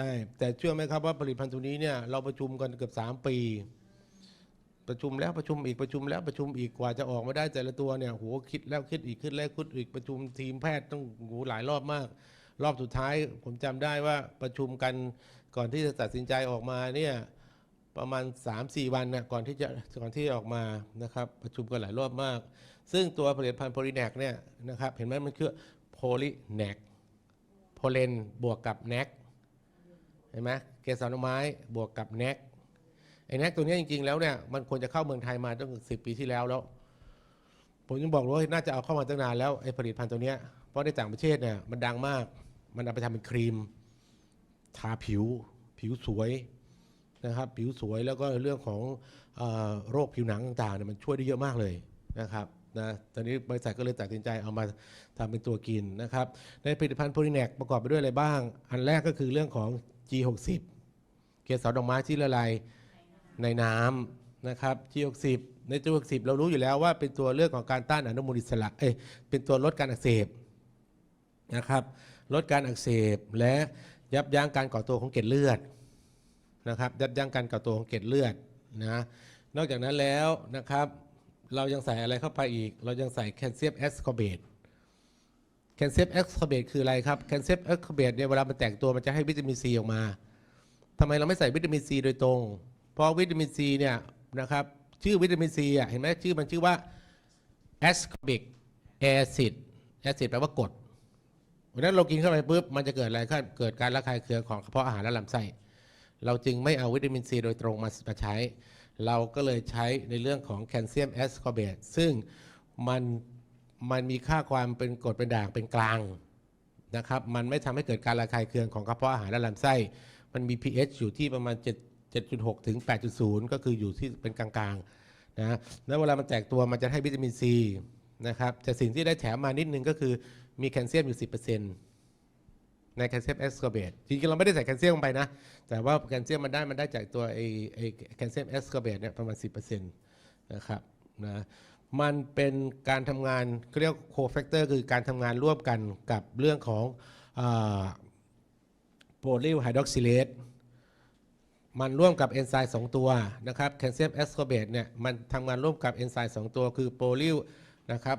ใช่แต่เชื่อไหมครับว่าผลิตภัณฑ์ตัวนี้เนี่ยเราประชุมกันเกือบสามปี ประชุมแล้วประชุมอีกประชุมแล้วประชุมอีกกว่าจะออกมาได้แต่ละตัวเนี่ยโหคิดแล้วคิดอีกคิดแล้วคิดอีกประชุมทีมแพทย์ต้องโหหลายรอบมาก รอบสุดท้ายผมจำได้ว่าประชุมกันก่อนที่จะตัดสินใจออกมาเนี่ยประมาณ 3-4 วันนะก่อนที่จะก่อนที่จะออกมานะครับประชุมกันหลายรอบมาก ซึ่งตัวผลิตภัณฑ์โพลีแนกเนี่ยนะครับเห็นไหมมันคือโพลีแนกโพเลนบวกกับแนก เห็นไหมเกสรดอกไม้บวกกับแน็กไอ้แน็กตัวนี้จริง ๆ แล้วเนี่ยมันควรจะเข้าเมืองไทยมาตั้งสิบปีที่แล้วแล้ว ผมยังบอกเลยว่าน่าจะเอาเข้ามาตั้งนานแล้วไอ้ผลิตภัณฑ์ตัวนี้เพราะในต่างประเทศเนี่ยมันดังมาก มันเอาไปทำเป็นครีม ทาผิว ผิวสวยนะครับผิวสวยแล้วก็เรื่องของอโรคผิวหนังต่างๆเนี่ยมันช่วยได้เยอะมากเลยนะครับนะตอนนี้บริษัทก็เลยตัดสินใจเอามาทำเป็นตัวกินนะครับในผลิตภัณฑ์โพลิแนกประกอบไปด้วยอะไรบ้าง อันแรกก็คือเรื่องของ G60 เกสรดอกไม้ที่ละลายในน้ำนะครับ G60 ใน G60 เรารู้อยู่แล้วว่าเป็นตัวเรื่องของการต้านอนุมูลอิสระเอ้ยเป็นตัวลดการอักเสบนะครับลดการอักเสบและยับยั้งการก่อตัวของเกล็ดเลือดนะครับยับยั้งการก่อตัวของเกล็ดเลือดนะนอกจากนั้นแล้วนะครับ เรายังใส่อะไรเข้าไปอีก เรายังใส่แคลเซียมแอสคอเบต แคลเซียมแอสคอร์เบตคืออะไรครับแคลเซียมแอสคอร์เบตเนี่ยเวลามันแตกตัวมันจะให้วิตามินซีออกมาทำไมเราไม่ใส่วิตามินซีโดยตรง เพราะวิตามินซีเนี่ยนะครับชื่อวิตามินซีอะเห็นไหมชื่อมันชื่อว่า ascorbic acid acid แปลว่ากรดเพราะนั้นเรากินเข้าไปปุ๊บมันจะเกิดอะไรขึ้นเกิดการระคายเคืองของกระเพาะอาหารและลำไส้เราจึงไม่เอาวิตามินซีโดยตรงมามาใช้ เราก็เลยใช้ในเรื่องของแคลเซียมแอสคอเบตซึ่งมัน มันมีค่าความเป็นกรดเป็นด่างเป็นกลางนะครับ มันไม่ทำให้เกิดการระคายเคืองของกระเพาะอาหารและลำไส้ มันมี pH อยู่ที่ประมาณ 7 7.6 ถึง 8.0 ก็คืออยู่ที่เป็นกลางๆนะแล้วเวลามันแตกตัวมันจะให้วิตามินซีนะครับ แต่สิ่งที่ได้แถมมานิดนึงก็คือมีแคลเซียมอยู่ 10%ในแคลเซียมแอสคอเบตจริงๆ เราไม่ได้ใส่แคลเซียมลงไปนะ แต่ว่าแคลเซียมมันได้มันได้จากตัวไอไอแคลเซียมแอสคอเบตเนี่ยประมาณ 10%นะครับนะ มันเป็นการทำงานเรียกโคแฟกเตอร์คือการทำงานร่วมกันกับเรื่องของโพลิไฮดรอกซิเลตมันร่วมกับเอนไซม์2ตัวนะครับแคลเซียมแอสโคเบตเนี่ยมันทำงานร่วมกับเอนไซม์2ตัว คือโพลินะครับ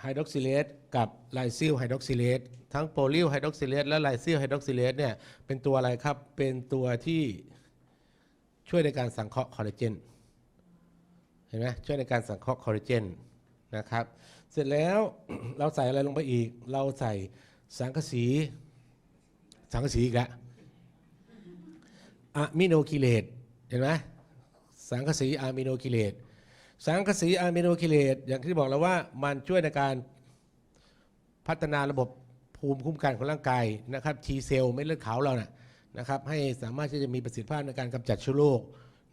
ไฮดรอกซิเลตกับไลซิลไฮดรอกซิเลตทั้งโพลิไฮดรอกซิเลตและไลซิลไฮดรอกซิเลตเนี่ยเป็นตัวอะไรครับ เป็นตัวที่ช่วยในการสังเคราะห์คอลลาเจน ห็นไหมช่วยในการสังเคราะห์คอลลาเจนนะครับ เสร็จแล้วเราใส่อะไรลงไปอีก เราใส่สังกะสี สังกะสีอีกล้วอะมิโนกิเลตเห็นไหมสังกะสีอะมิโนกิเลตสังกะสีอะมิโนกิเลตอย่างที่บอกแล้วว่ามันช่วยในการพัฒนาระบบภูมิคุ้มกันของร่างกายนะครับ T เซลล์เม็ดเลือดขาวเรานะ่ะนะครับให้สามารถที่จะมีประสิทธิภาพในการกำจัดเชื้อโรค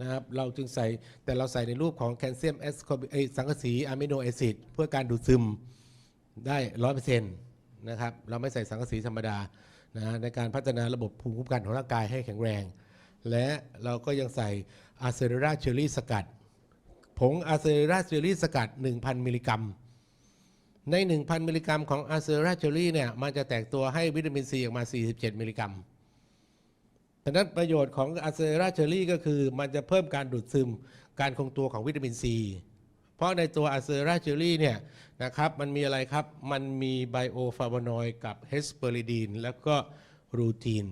นะครับเราจึงใส่แต่เราใส่ในรูปของแคลเซียมแอสคอสังกะสีอะมิโนแอซิดเพื่อการดูดซึมได้ร้อยเปอร์เซ็นต์นะครับเราไม่ใส่สังกะสีธรรมดานะในการพัฒนาระบบภูมิคุ้มกันของร่างกายให้แข็งแรง และเราก็ยังใส่อะเซเรราเชอรี่สกัด ผงอะเซเรราเชอรี่สกัด 1,000 มิลลิกรัม ใน 1,000 มิลลิกรัมของอะเซเรราเชอรี่เนี่ยมันจะแตกตัวให้วิตามินซีออกมา 47 มิลลิกรัม ดังนั้นประโยชน์ของอะเซราเชอรี่ก็คือ มันจะเพิ่มการดูดซึมการคงตัวของวิตามินซี เพราะในตัวอะเซราเชอรี่เนี่ยนะครับมันมีอะไรครับ มันมีไบโอฟลาโวนอยด์กับเฮสเปอริดีนแล้วก็รูทีน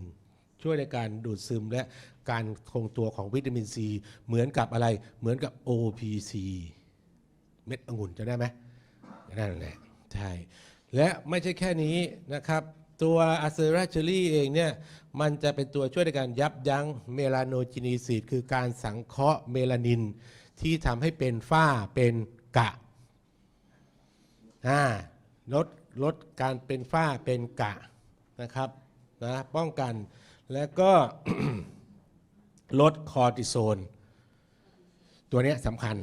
ช่วยในการดูดซึมและการคงตัวของวิตามินซี เหมือนกับอะไรเหมือนกับ OPC เม็ดองุ่นจะได้ไหมนั่นแหละใช่และไม่ใช่แค่นี้นะครับ ตัวอะเซราเชอรี่เองเนี่ยมันจะเป็นตัวช่วยในการยับยั้งเมลาโนจินีซีดคือการสังเคราะห์เมลานิน ที่ทำให้เป็นฝ้าเป็นกะอ่าลดลดการเป็นฝ้าเป็นกะนะครับนะป้องกันและก็ลดคอร์ติโซน ตัวนี้สำคัญ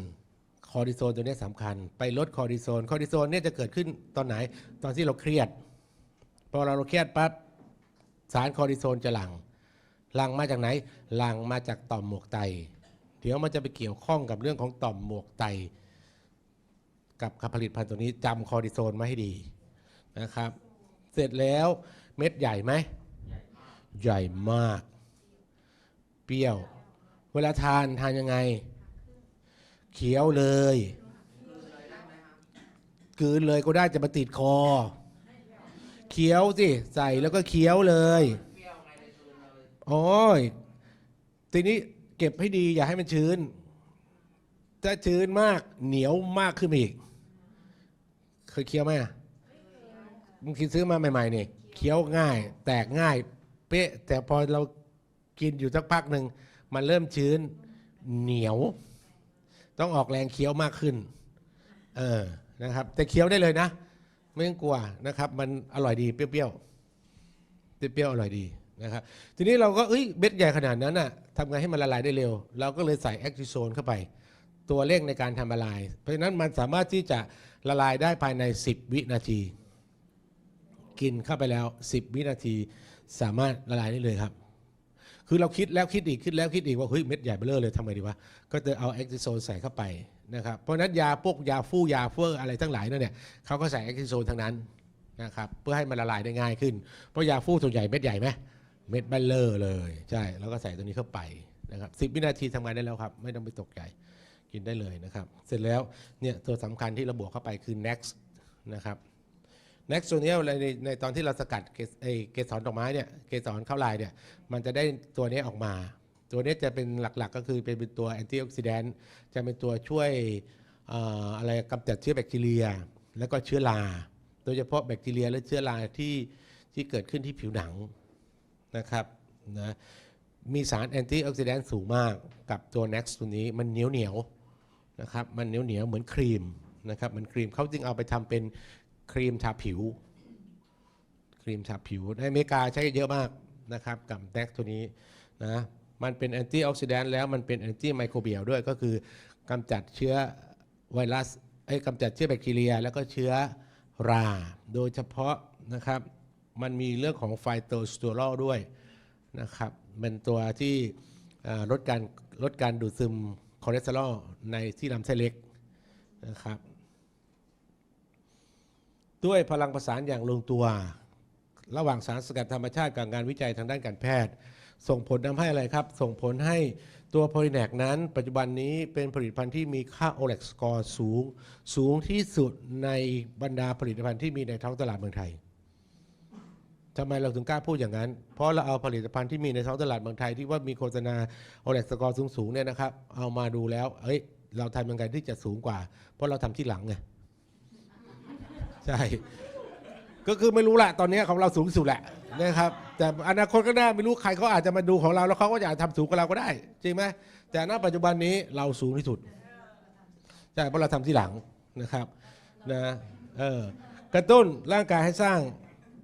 คอร์ติโซนตัวนี้สำคัญ ไปลดคอร์ติโซนคอร์ติโซนเนี่ยจะเกิดขึ้นตอนไหนตอนที่เราเครียด พอเราเครียดปั๊บสารคอร์ติโซนจะหลังหลังมาจากไหนหลังมาจากต่อมหมวกไต เดี๋ยวมันจะไปเกี่ยวข้องกับเรื่องของต่อมหมวกไต กับผลิตภัณฑ์ตัวนี้จำคอร์ติโซนมาให้ดีนะครับ เสร็จแล้วเม็ดใหญ่ไหมใหญ่มาก เปรี้ยว เวลาทานทานยังไงเคี้ยวเลยกืนเลยก็ได้จะมาติดคอ เคี้ยวสิใส่แล้วก็เคี้ยวเลยโอ้ยทีนี้เก็บให้ดีอย่าให้มันชื้น ถ้าชื้นมากเหนียวมากขึ้นอีก เคยเคี้ยวไหมมึงคิดซื้อมาใหม่ๆเนี่ยเคี้ยวง่าย แตกง่าย เป๊ะ แต่พอเรากินอยู่สักพักหนึ่งมันเริ่มชื้น เหนียว ต้องออกแรงเคี้ยวมากขึ้น เออนะครับ แต่เคี้ยวได้เลยนะ ไม่ต้องกลัวนะครับ มันอร่อยดีเปรี้ยวๆเปรี้ยวๆอร่อยดีนะครับ ทีนี้เราก็เอ้ยเม็ดใหญ่ขนาดนั้นน่ะทำไงให้มันละลายได้เร็ว เราก็เลยใส่แอคทิโซนเข้าไป ตัวเร่งในการทำละลาย เพราะฉะนั้นมันสามารถที่จะละลายได้ภายใน 10 วินาที กินเข้าไปแล้ว 10 วินาที สามารถละลายได้เลยครับ คือเราคิดแล้วคิดอีกคิดแล้วคิดอีกว่าเฮ้ยเม็ดใหญ่เบ้อเร่อเลยทำไงดีวะก็จะเอาแอคทิโซนใส่เข้าไปนะครับเพราะนั้นยาพวกยาฟู่ยาเฟ้ออะไรทั้งหลายนั่นเนี่ยเขาก็ใส่แอคทิโซนทั้งนั้นนะครับเพื่อให้มันละลายได้ง่ายขึ้น เพราะยาฟู่ส่วนใหญ่เม็ดใหญ่ไหมเม็ดเบ้อเร่อเลยใช่แล้วก็ใส่ตัวนี้เข้าไปนะครับสิวินาทีทำงานได้แล้วครับไม่ต้องไปตกใจกินได้เลยนะครับ เสร็จแล้วเนี่ยตัวสำคัญที่เราบวกเข้าไปคือ next นะครับ next ตัวเนี้ในในตอนที่เราสกัดเกสไอเกสรดอกไม้เนี่ยเกสรข้าวลายเนี่ยมันจะได้ตัวนี้ออกมา ตัวนี้จะเป็นหลักๆ ก็คือเป็นเป็นตัวแอนตี้ออกซิแดนต์จะเป็นตัวช่วยอะไรกำจัดเชื้อแบคทีเรีย แล้วก็เชื้อราโดยเฉพาะแบคทีเรียและเชื้อราที่ที่เกิดขึ้นที่ผิวหนังนะครับนะมีสารแอนตี้ออกซิแดนต์สูงมากกับตัว next ตัวนี้มันเหนียวเหนียวนะครับมันเหนียวเหนียวเหมือนครีมนะครับเหมือนครีมเขาจึงเอาไปทำเป็น ครีมทาผิว ครีมทาผิว ในอเมริกาใช้เยอะมากนะครับกับแดกตัวนี้นะมันเป็นแอนตี้ออกซิแดนต์แล้วมันเป็นแอนตี้ไมโครเบียลด้วยก็คือกำจัดเชื้อไวรัสไอ้กำจัดเชื้อแบคทีเรีย แล้วก็เชื้อรา โดยเฉพาะนะครับมันมีเรื่องของไฟโตสเตอรอลด้วยนะครับเป็นตัวที่ลดการลดการดูดซึมคอเลสเตอรอลในที่ลำไส้เล็กนะครับ ด้วยพลังประสานอย่างลงตัว ระหว่างสารสกัดธรรมชาติกับงานวิจัยทางด้านการแพทย์ ส่งผลทำให้อะไรครับ ส่งผลให้ตัวโพลิแนกนั้น ปัจจุบันนี้เป็นผลิตภัณฑ์ที่มีค่า OLEX score สูง สูงที่สุดในบรรดาผลิตภัณฑ์ที่มีในท้องตลาดเมืองไทยทำไมเราถึงกล้าพูดอย่างนั้น เพราะเราเอาผลิตภัณฑ์ที่มีในท้องตลาดเมืองไทยที่ว่ามีโฆษณา OLEX score สูงๆเนี่ยนะครับ เอามาดูแล้ว เอ้ย เราทำยังไงที่จะสูงกว่า เพราะเราทำที่หลังไง ใช่ ก็คือไม่รู้แหละตอนนี้ของเราสูงสุดแหละนะครับ แต่อนาคตก็ได้ไม่รู้ใครเขาอาจจะมาดูของเราแล้วเขาก็อยากทำสูงกว่าเราก็ได้ จริงไหมแต่ณปัจจุบันนี้เราสูงที่สุดใช่เพราะเราทำที่หลังนะครับนะเออกระตุ้นร่างกายให้สร้าง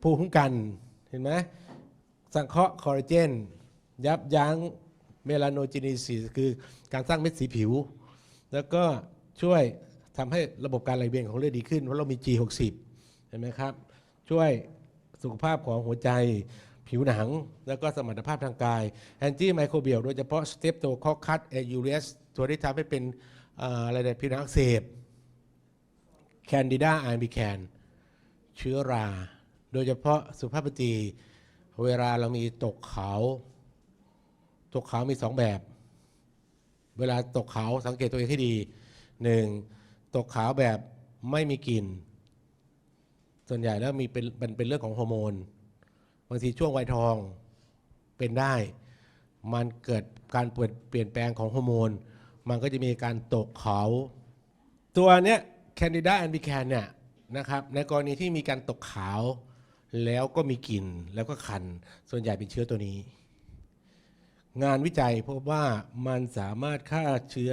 ภูมิคุ้มกันเห็นไหมสังเคราะห์คอลลาเจน ยับยั้งเมลาโนจินีซิสคือการสร้างเม็ดสีผิว แล้วก็ช่วย ทำให้ระบบการไหลเวียนของเลือดดีขึ้น เพราะเรามี G60 เห็นไหมครับ ช่วยสุขภาพของหัวใจผิวหนัง แล้วก็สมรรถภาพทางกายแอนตี้ไมโครเบียลโดยเฉพาะสเตปโตคอคัสเอยูเรสตัวที่ทำให้เป็นอะไรเนี่ยผิวหนังอักเสบแคนดิดาไอมิแคนเชื้อรา โดยเฉพาะสุภาพสตรีเวลาเรามีตกเขาตกเขามีสองแบบ เวลาตกเขาสังเกตตัวเองให้ดีหนึ่ง ตกขาวแบบไม่มีกลิ่น ส่วนใหญ่แล้วมีเป็นมันเป็นเรื่องของฮอร์โมน บางทีช่วงวัยทองเป็นได้ มันเกิดการเปลี่ยนเปลี่ยนแปลงของฮอร์โมน มันก็จะมีการตกขาว ตัวเนี้ยแคนดิดาแอนบิแคนเนี่ยนะครับ ในกรณีที่มีการตกขาว แล้วก็มีกลิ่นแล้วก็คัน ส่วนใหญ่เป็นเชื้อตัวนี้ งานวิจัยพบว่ามันสามารถฆ่าเชื้อ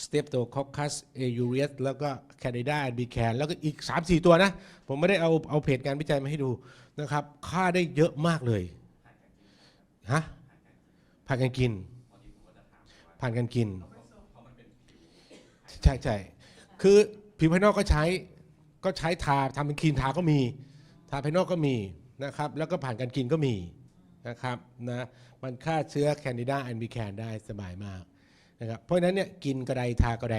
Streptococcus aureus แล้วก็ Candida albicans แล้วก็อีก 3-4 ตัวนะ ผมไม่ได้เอาเอาเพจงานวิจัยมาให้ดูนะครับฆ่าได้เยอะมากเลยฮะผ่านกันกินผ่านกันกิน ใช่ใช่คือผิวภายนอกก็ใช้ก็ใช้ทาทำเป็นครีมทาก็มี ทาภายนอกก็มีนะครับ แล้วก็ผ่านการกินก็มี นะครับนะมันฆ่าเชื้อแคนดิดาแอนบิแคนได้สบายมากนะครับเพราะฉะนั้นเนี่ยกินกระไดทากระได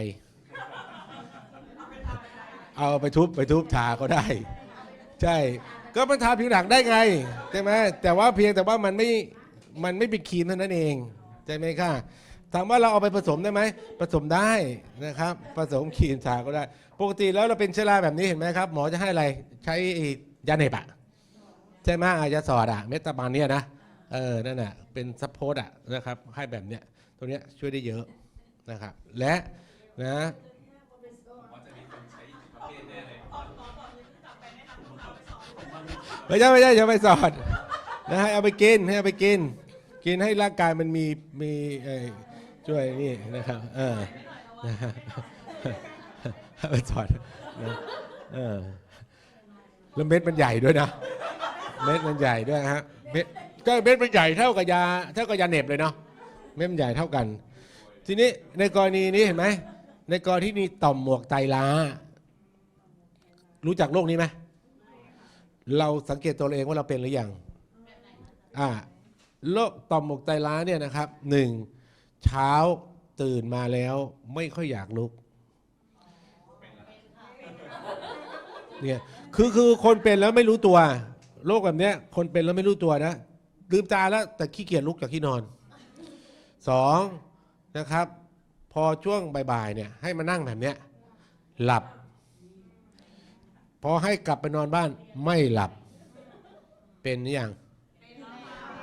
เอาไปทุบไปทุบทาก็ได้ ใช่ก็มันทาผิวหนังได้ไงใช่ไหมแต่ว่าเพียงแต่ว่ามันไม่มันไม่เป็นครีมเท่านั้นเองใช่ไหมค่ะถามว่าเราเอาไปผสมได้ไหมผสมได้นะครับ ผสมครีมทาก็ได้ ปกติแล้วเราเป็นเชื้อราแบบนี้เห็นไหมครับ หมอจะให้อะไรใช้ยาเหน็บอะใช่ไหมอายาสอดอะเมตะบานเนี่ยนะ เออนั่นน่ะเป็นซัพโพร์ตอะนะครับให้แบบเนี้ยตัวเนี้ยช่วยได้เยอะนะครับ และนะไม่ใช่ไม่ใช่อย่าไปสอดนะให้เอาไปกินให้เอาไปกิน กินให้ร่างกายมันมีมีช่วยนี่นะครับเออนะฮะไปสอดนะเออแล้วเม็ดมันใหญ่ด้วยนะ เม็ดมันใหญ่ด้วยฮะเม็ด ก็เม็ดมันใหญ่เท่ากับยาเท่ากับยาเหน็บเลยเนาะเม็ดมันใหญ่เท่ากัน ทีนี้ในกรณีนี้เห็นไหมในกรณีที่มีต่อมหมวกไตล้า รู้จักโรคนี้ไหมเราสังเกตตัวเราเองว่าเราเป็นหรือยังอ่าโรคต่อมหมวกไตล้าเนี่ยนะครับหนึ่งเช้าตื่นมาแล้วไม่ค่อยอยากลุกเนี่ยคือคือคนเป็นแล้วไม่รู้ตัว โรคแบบเนี้ยคนเป็นแล้วไม่รู้ตัวนะ ลืมตาแล้วแต่ขี้เกียจลุกจากที่นอนสองนะครับ พอช่วงบ่ายๆเนี่ยให้มานั่งแบบเนี้ยหลับ พอให้กลับไปนอนบ้านไม่หลับ เป็นหรือยัง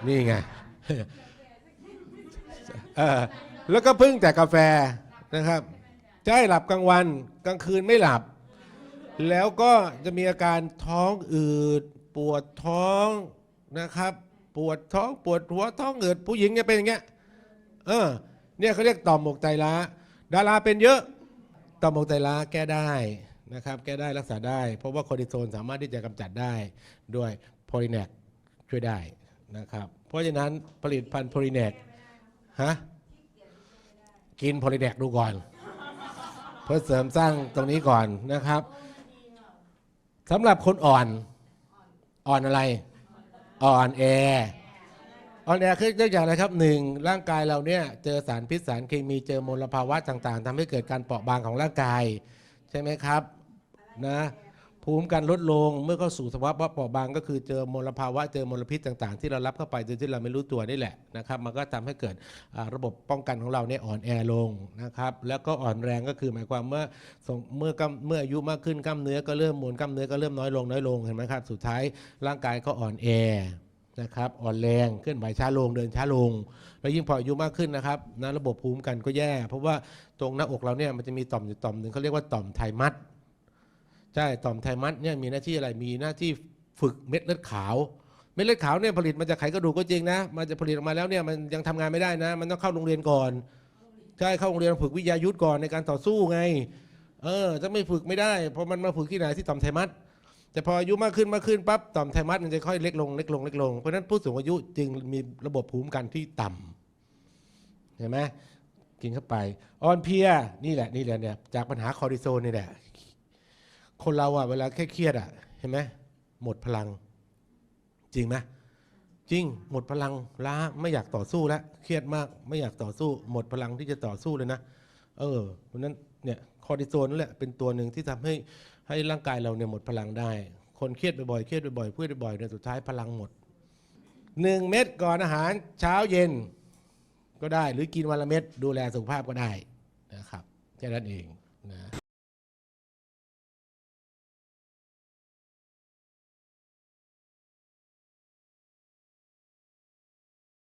นี่ไงแล้วก็พึ่งแต่กาแฟนะครับจะให้หลับกลางวันกลางคืนไม่หลับ แล้วก็จะมีอาการท้องอืด ปวดท้องนะครับ ปวดท้องปวดหัวท้องอืดผู้หญิงจะเป็นอย่างเงี้ยเออเนี่ยเขาเรียกต่อมหมวกไตล้าดาราเป็นเยอะต่อมหมวกไตล้าแก้ได้นะครับแก้ได้รักษาได้ เพราะว่าคอร์ติโซนสามารถที่จะกำจัดได้ด้วยโพลิแนกช่วยได้นะครับเพราะฉะนั้นผลิตภัณฑ์โพลิแนกฮะกินโพลิแนกดูก่อน เพื่อเสริมสร้างตรงนี้ก่อนนะครับสำหรับคนอ่อนอ่อนอะไร อ่อนแออ่อนแอคือเนื่องจากอะไรครับหนึ่งร่างกายเราเนี่ยเจอสารพิษสารเคมีเจอมลภาวะต่างๆทำให้เกิดการเปราะบางของร่างกาย ใช่ไหมครับนะ ภูมิคุ้มกันลดลงเมื่อเข้าสู่สภาวะเปราะบางก็คือเจอมลภาวะเจอมลพิษต่างๆ ที่เรารับเข้าไปโดยที่เราไม่รู้ตัวนี่แหละนะครับมันก็ทำให้เกิดระบบป้องกันของเราเนี่ยอ่อนแอลงนะครับแล้วก็อ่อนแรงก็คือหมายความเมื่อเมื่อเมื่ออายุมากขึ้นกล้ามเนื้อก็เริ่มมวลกล้ามเนื้อก็เริ่มน้อยลงน้อยลงเห็นไหมครับสุดท้ายร่างกายก็อ่อนแอนะครับอ่อนแรงเคลื่อนไหวช้าลงเดินช้าลง แล้วยิ่งพออายุมากขึ้นนะครับนะระบบภูมิคันก็แย่ เพราะว่าตรงหน้าอกเราเนี่ยมันจะมีต่อมอยู่ต่อมหนึ่งเขาเรียกว่าต่อมไทมัส ใช่ต่อมไทมัสเนี่ยมีหน้าที่อะไรมีหน้าที่ฝึกเม็ดเลือดขาวเม็ดเลือดขาวเนี่ยผลิตมาจากไขกระดูกก็จริงนะมันจะผลิตออกมาแล้วเนี่ยมันยังทำงานไม่ได้นะ มันต้องเข้าโรงเรียนก่อนใช่เข้าโรงเรียนฝึกวิทยายุทธก่อนในการต่อสู้ไง เออจะไม่ฝึกไม่ได้เพราะมันมาฝึกที่ไหนที่ต่อมไทมัสแต่พออายุมากขึ้นมากขึ้นปั๊บต่อมไทมัสมันจะค่อยเล็กลงเล็กลงเล็กลงเพราะนั้นผู้สูงอายุจึงมีระบบภูมิคุ้มกันที่ต่ำเห็นไหมกินเข้าไปอ่อนเพลียนี่แหละนี่แหละเนี่ยจากปัญหาคอร์ติโซลนี่แหละ คนเราอะเวลาแค่เครียดอะเห็นไหมหมดพลัง จริงไหมจริง หมดพลังล้าไม่อยากต่อสู้แล้วเครียดมากไม่อยากต่อสู้ หมดพลังที่จะต่อสู้เลยนะเออเพราะนั้นเนี่ยคอร์ติโซนนั่นแหละเป็นตัวหนึ่งที่ทำให้ให้ร่างกายเราเนี่ยหมดพลังได้ คนเครียดบ่อยๆเครียดบ่อยๆพูดบ่อยๆเนี่ยสุดท้ายพลังหมดหนึ่งเม็ดก่อนอาหารเช้าเย็นก็ได้ หรือกินวันละเม็ดดูแลสุขภาพก็ได้นะครับแค่นั้นเองนะ